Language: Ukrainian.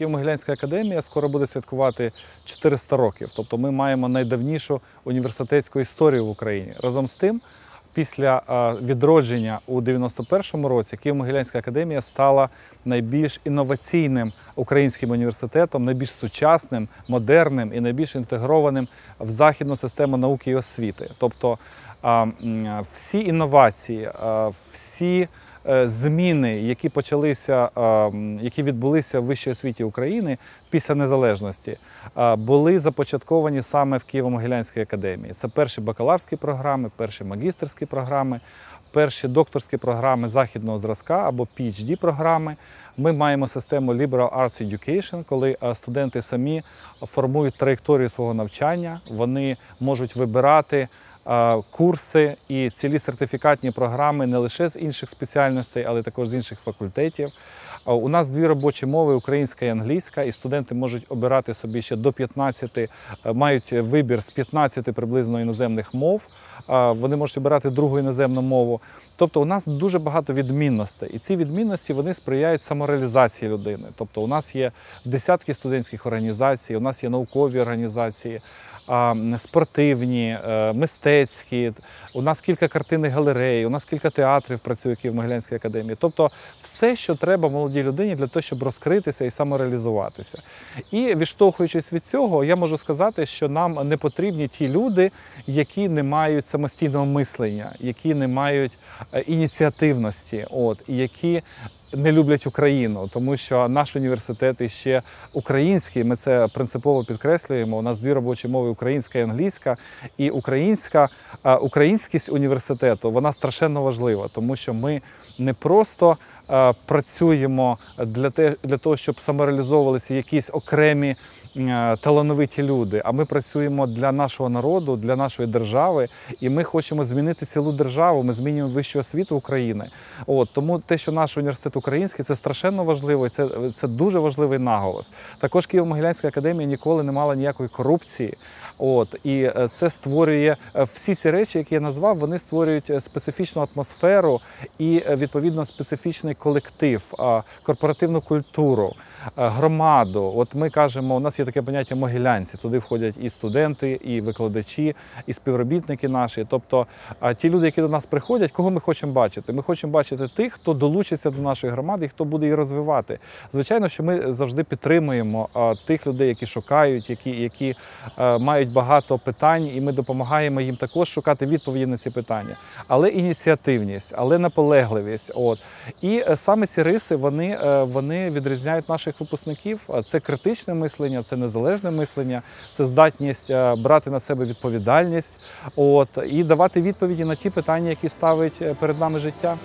Києво-Могилянська академія скоро буде святкувати 400 років. Тобто ми маємо найдавнішу університетську історію в Україні. Разом з тим, після відродження у 91-му році Києво-Могилянська академія стала найбільш інноваційним українським університетом, найбільш сучасним, модерним і найбільш інтегрованим в західну систему науки і освіти. Тобто всі інновації, всі зміни, які почалися, е, які відбулися в вищій освіті України після незалежності, е, були започатковані саме в Києво-Могилянській академії. Це перші бакалаврські програми, перші магістерські програми, перші докторські програми західного зразка або phd програми. Ми маємо систему Liberal Arts Education, коли е, студенти самі формують траєкторію свого навчання, вони можуть вибирати е, курси і цілі сертифікатні програми не лише з інших спеціальностей, але також з інших факультетів. Е, У нас дві робочі мови українська і англійська, і студенти можуть обирати собі ще до 15, е, мають вибір з 15 приблизно іноземних мов. Вони можуть обирати другу іноземну мову. Тобто у нас дуже багато відмінностей, і ці відмінності вони сприяють самореалізації людини. Тобто, у нас є десятки студентських організацій, у нас є наукові організації. Спортивні, е, мистецькі, у нас кілька картинних галерей, у нас кілька театрів працює в Могилянській академії. Тобто, все, що треба молодій людині для того, щоб розкритися і самореалізуватися. І відштовхуючись від цього, я можу сказати, що нам не потрібні ті люди, які не мають самостійного мислення, які не мають е, ініціативності, от і які не люблять Україну, тому що наш університет іще український. Ми це принципово підкреслюємо. У нас дві робочі мови українська і англійська. І українська е, українськість університету вона страшенно важлива, тому що ми не просто е, працюємо для того, щоб самореалізовувалися якісь окремі. Е, Талановиті люди, а ми працюємо для нашого народу, для нашої держави, і ми хочемо змінити цілу державу. Ми змінюємо вищу освіту України. От тому те, що наш університет український, це страшенно важливо. І це, це дуже важливий наголос. Також Києво-Могилянська академія ніколи не мала ніякої корупції. От і е, це створює е, всі ці речі, які я назвав, вони створюють специфічну атмосферу і відповідно специфічний колектив, корпоративну культуру, громаду. От ми кажемо, у нас є таке поняття могилянці. Туди входять і студенти, і викладачі, і співробітники наші. Тобто а, ті люди, які до нас приходять, кого ми хочемо бачити? Ми хочемо бачити тих, хто долучиться до нашої громади і хто буде її розвивати. Звичайно, що ми завжди підтримуємо тих людей, які шукають, які, які е, мають багато питань, і ми допомагаємо їм також шукати відповіді на ці питання. Але ініціативність, але наполегливість. От і е, саме ці риси вони, е, вони відрізняють наших випускників. Це критичне мислення, це незалежне мислення, це здатність е, брати на себе відповідальність, от і давати відповіді на ті питання, які ставить е, перед нами життя.